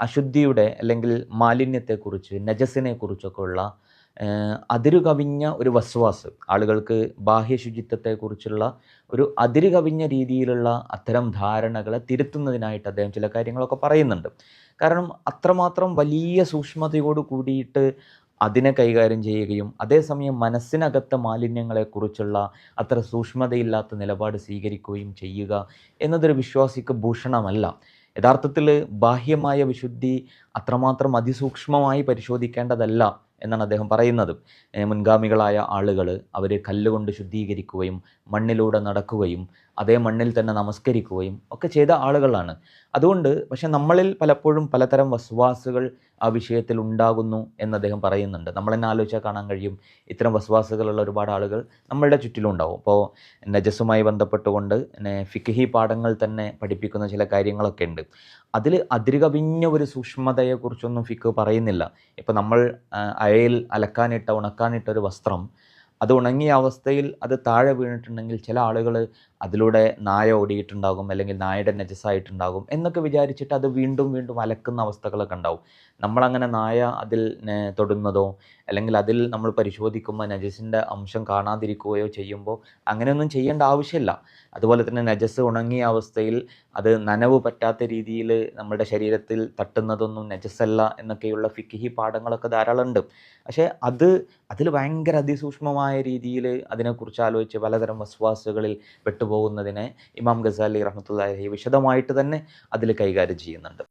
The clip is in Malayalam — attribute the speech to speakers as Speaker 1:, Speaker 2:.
Speaker 1: അശുദ്ധിയുടെ അല്ലെങ്കിൽ മാലിന്യത്തെക്കുറിച്ച് നജസിനെ കുറിച്ചൊക്കെയുള്ള അതിരു ഒരു വസ്വാസ് ആളുകൾക്ക് ബാഹ്യ ശുചിത്വത്തെക്കുറിച്ചുള്ള ഒരു അതിരുകവിഞ്ഞ രീതിയിലുള്ള അത്തരം ധാരണകളെ തിരുത്തുന്നതിനായിട്ട് അദ്ദേഹം ചില കാര്യങ്ങളൊക്കെ പറയുന്നുണ്ട്. കാരണം അത്രമാത്രം വലിയ സൂക്ഷ്മതയോട് കൂടിയിട്ട് അതിനെ കൈകാര്യം ചെയ്യുകയും അതേസമയം മനസ്സിനകത്തെ മാലിന്യങ്ങളെക്കുറിച്ചുള്ള അത്ര സൂക്ഷ്മതയില്ലാത്ത നിലപാട് സ്വീകരിക്കുകയും ചെയ്യുക എന്നതൊരു വിശ്വാസിക്ക് ഭൂഷണമല്ല. യഥാർത്ഥത്തിൽ ബാഹ്യമായ വിശുദ്ധി അത്രമാത്രം അതിസൂക്ഷ്മമായി പരിശോധിക്കേണ്ടതല്ല. എന്നാണ് അദ്ദേഹം പറയുന്നത്. മുൻഗാമികളായ ആളുകൾ അവർ കല്ലുകൊണ്ട് ശുദ്ധീകരിക്കുകയും മണ്ണിലൂടെ നടക്കുകയും അതേ മണ്ണിൽ തന്നെ നമസ്കരിക്കുകയും ഒക്കെ ചെയ്ത ആളുകളാണ്. അതുകൊണ്ട് പക്ഷെ നമ്മളിൽ പലപ്പോഴും പലതരം വസ്വാസുകൾ ആ വിഷയത്തിൽ ഉണ്ടാകുന്നു എന്ന് അദ്ദേഹം പറയുന്നുണ്ട്. നമ്മൾ തന്നെ ആലോചിച്ചാൽ കാണാൻ കഴിയും. ഇത്തരം വസ്വാസുകളുള്ള ഒരുപാട് ആളുകൾ നമ്മളുടെ ചുറ്റിലും ഉണ്ടാവും. അപ്പോൾ നജസുമായി ബന്ധപ്പെട്ടുകൊണ്ട് ഫിഖഹി പാഠങ്ങൾ തന്നെ പഠിപ്പിക്കുന്ന ചില കാര്യങ്ങളൊക്കെ ഉണ്ട്. അതിൽ അതിരുകവിഞ്ഞ ഒരു സൂക്ഷ്മതയെക്കുറിച്ചൊന്നും ഫിക്ക് പറയുന്നില്ല. ഇപ്പം നമ്മൾ അയയിൽ അലക്കാനിട്ട ഉണക്കാനിട്ട ഒരു വസ്ത്രം. അത് ഉണങ്ങിയ അവസ്ഥയിൽ അത് താഴെ വീണിട്ടുണ്ടെങ്കിൽ ചില ആളുകൾ അതിലൂടെ നായ ഓടിയിട്ടുണ്ടാകും അല്ലെങ്കിൽ നായയുടെ നജസ്സായിട്ടുണ്ടാകും എന്നൊക്കെ വിചാരിച്ചിട്ട് അത് വീണ്ടും വീണ്ടും അലക്കുന്ന അവസ്ഥകളൊക്കെ ഉണ്ടാവും. നമ്മളങ്ങനെ നായ അതിൽ തൊടുന്നതോ അല്ലെങ്കിൽ അതിൽ നമ്മൾ പരിശോധിക്കുമ്പോൾ നജസിന്റെ അംശം കാണാതിരിക്കുകയോ ചെയ്യുമ്പോൾ അങ്ങനെയൊന്നും ചെയ്യേണ്ട ആവശ്യമില്ല. അതുപോലെ തന്നെ നജസ് ഉണങ്ങിയ അവസ്ഥയിൽ അത് നനവ് പറ്റാത്ത രീതിയിൽ നമ്മുടെ ശരീരത്തിൽ തട്ടുന്നതൊന്നും നജസ്സല്ല എന്നൊക്കെയുള്ള ഫിക്കിഹി പാഠങ്ങളൊക്കെ ധാരാളം ഉണ്ട്. പക്ഷേ അത് അതിൽ ഭയങ്കര അതിസൂക്ഷ്മമായ രീതിയിൽ അതിനെക്കുറിച്ച് ആലോചിച്ച് പലതരം വസ്വാസുകളിൽ പെട്ടുപോകുന്നതിനെ ഇമാം ഗസാലി റഹ്മത്തുല്ലാഹി വിശദമായിട്ട് തന്നെ അതിൽ കൈകാര്യം ചെയ്യുന്നുണ്ട്.